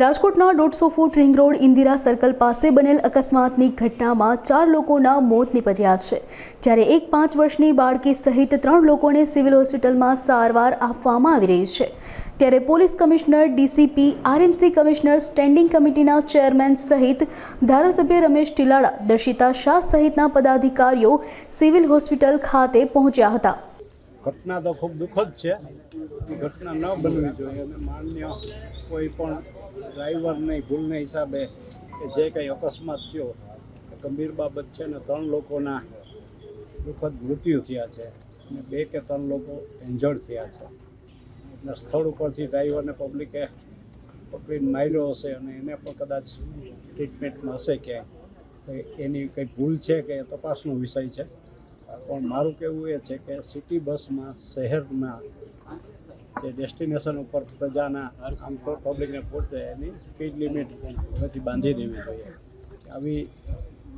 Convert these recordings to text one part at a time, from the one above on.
રાજકોટના દોઢસો foot ring road Indira circle પાસે બનેલ અકસ્માતની ઘટનામાં ચાર લોકોના મોત નીપજ્યા છે. જ્યારે એક પાંચ વર્ષની બાળકી સહિત ત્રણ લોકોને સિવિલ હોસ્પિટલમાં સારવાર આપવામાં આવી રહી છે. ત્યારે police commissioner, DCP, RMC commissioner, standing કમિટીના ચેરમેન સહિત ધારાસભ્ય રમેશ ટીલાળા દર્શિતા શાહ સહિતના પદાધિકારીઓ સિવિલ હોસ્પિટલ ખાતે પહોંચ્યા હતા. ઘટના તો ખૂબ દુઃખદ છે. ઘટના ન બનવી જોઈએ અને માન્ય કોઈ પણ ડ્રાઈવરની ભૂલને હિસાબે કે જે કંઈ અકસ્માત થયો ગંભીર બાબત છે ને ત્રણ લોકોના દુઃખદ મૃત્યુ થયા છે અને બે કે ત્રણ લોકો એન્જર્ડ થયા છે. એટલે સ્થળ ઉપરથી ડ્રાઈવરને પબ્લિકે પકડીને માર્યો હશે અને એને પણ કદાચ ટ્રીટમેન્ટમાં હશે ક્યાંય. એની કંઈ ભૂલ છે કે તપાસનો વિષય છે. પણ મારું કહેવું એ છે કે સિટી બસમાં, શહેરમાં જે ડેસ્ટિનેશન ઉપર પ્રજાના આમ તો પબ્લિકને પહોંચે એની સ્પીડ લિમિટ હવેથી બાંધી દેવી જોઈએ. આવી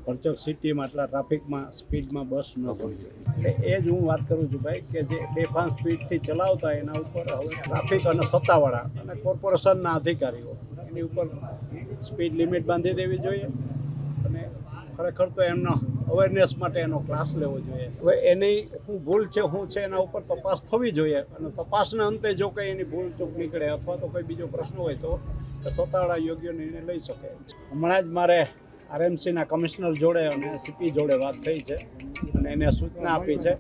ભરચક સિટીમાં આટલા ટ્રાફિકમાં સ્પીડમાં બસ ન જોઈએ એટલે એ જ હું વાત કરું છું ભાઈ કે જે બેફામ સ્પીડથી ચલાવતા એના ઉપર હવે ટ્રાફિક અને સત્તાવાળા અને કોર્પોરેશનના અધિકારીઓ એની ઉપર સ્પીડ લિમિટ બાંધી દેવી જોઈએ. અને ખરેખર તો એમનો અવેરનેસ માટે એનો ક્લાસ લેવો જોઈએ. હવે એની શું ભૂલ છે, શું છે, એના ઉપર તપાસ થવી જોઈએ. અને તપાસના અંતે જો કંઈ એની ભૂલ ચૂક નીકળે અથવા તો કોઈ બીજો પ્રશ્ન હોય તો એ સત્તાવાળા યોગ્ય નિર્ણય લઈ શકે. હમણાં જ મારે આરએમસીના કમિશનર જોડે અને સીપી જોડે વાત થઈ છે. અને એને સૂચના આપી છે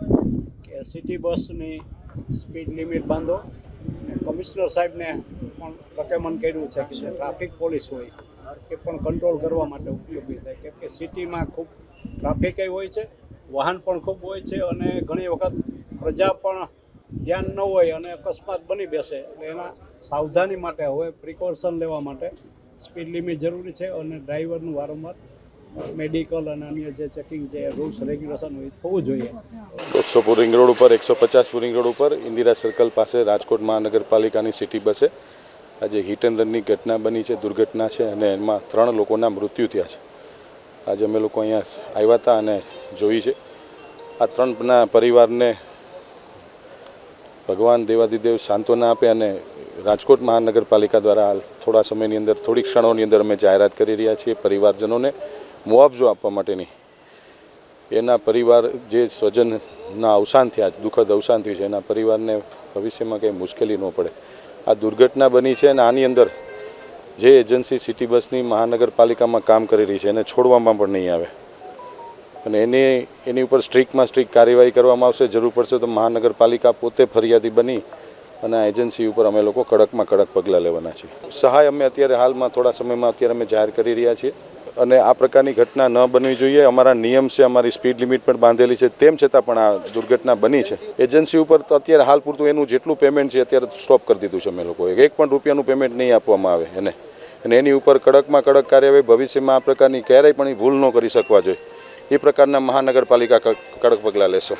કે સિટી બસની સ્પીડ લિમિટ બાંધો. કમિશનર સાહેબને પણ રેકમેન્ડ કર્યું છે કે ટ્રાફિક પોલીસ હોય એ પણ કંટ્રોલ કરવા માટે ઉપયોગી થાય. કેમ કે સિટીમાં ખૂબ ટ્રાફિક હોય છે, વાહન પણ ખૂબ હોય છે અને ઘણી વખત પ્રજા પણ ધ્યાન ન હોય અને અકસ્માત બની બેસે. એટલે એના સાવધાની માટે હવે પ્રિકોશન લેવા માટે સ્પીડ લિમિટ જરૂરી છે અને ડ્રાઈવરનું વારંવાર મેડિકલ અને અન્ય જે ચેકિંગ જે રૂલ્સ રેગ્યુલેશન હોય થવું જોઈએ. એકસો પુરિંગ રોડ ઉપર, એકસો પચાસ પુરિંગ રોડ ઉપર ઇન્દિરા સર્કલ પાસે રાજકોટ મહાનગરપાલિકાની સિટી બસે. આજે હિટ એન્ડ રનની ઘટના બની છે, દુર્ઘટના છે અને એમાં ત્રણ લોકોના મૃત્યુ થયા છે. આજે અમે લોકો અહીંયા આવ્યા હતા અને જોઈ છે. આ ત્રણના પરિવારને ભગવાન દેવાદિદેવ સાંત્વના આપે અને રાજકોટ મહાનગરપાલિકા દ્વારા થોડા સમયની અંદર થોડીક ક્ષણોની અંદર અમે જાહેરાત કરી રહ્યા છીએ પરિવારજનોને મુઆવજો આપવા માટેની. એના પરિવાર જે સ્વજનના અવસાન થયા, દુઃખદ અવસાન થયું છે, એના પરિવારને ભવિષ્યમાં કંઈ મુશ્કેલી ન પડે. આ દુર્ઘટના બની છે અને આની અંદર જે એજન્સી સિટી બસની મહાનગરપાલિકામાં કામ કરી રહી છે એને છોડવામાં પણ નહીં આવે. અને એની એની ઉપર સ્ટ્રિક્ટમાં સ્ટ્રિક્ટ કાર્યવાહી કરવામાં આવશે, જરૂર પડશે તો મહાનગરપાલિકા પોતે ફરિયાદી બની અને આ એજન્સી ઉપર અમે લોકો કડકમાં કડક પગલાં લેવાના છીએ. સહાય અમે અત્યારે હાલમાં થોડા સમયમાં અત્યારે અમે જાહેર કરી રહ્યા છીએ. અને આ પ્રકારની ઘટના ન બનવી જોઈએ. અમારા નિયમ છે, અમારી સ્પીડ લિમિટ પણ બાંધેલી છે. તેમ છતાં પણ આ દુર્ઘટના બની છે. એજન્સી ઉપર તો અત્યારે હાલ પૂરતું એનું જેટલું પેમેન્ટ છે, અત્યારે સ્ટોપ કરી દીધું છે અમે લોકોએ. એક પણ રૂપિયાનું પેમેન્ટ નહીં આપવામાં આવે એને. અને એની ઉપર કડકમાં કડક કાર્યવાહી, ભવિષ્યમાં આ પ્રકારની ક્યારેય પણ ભૂલ ન કરી શકવા જોઈએ. એ પ્રકારના મહાનગરપાલિકા કડક પગલાં લેશે.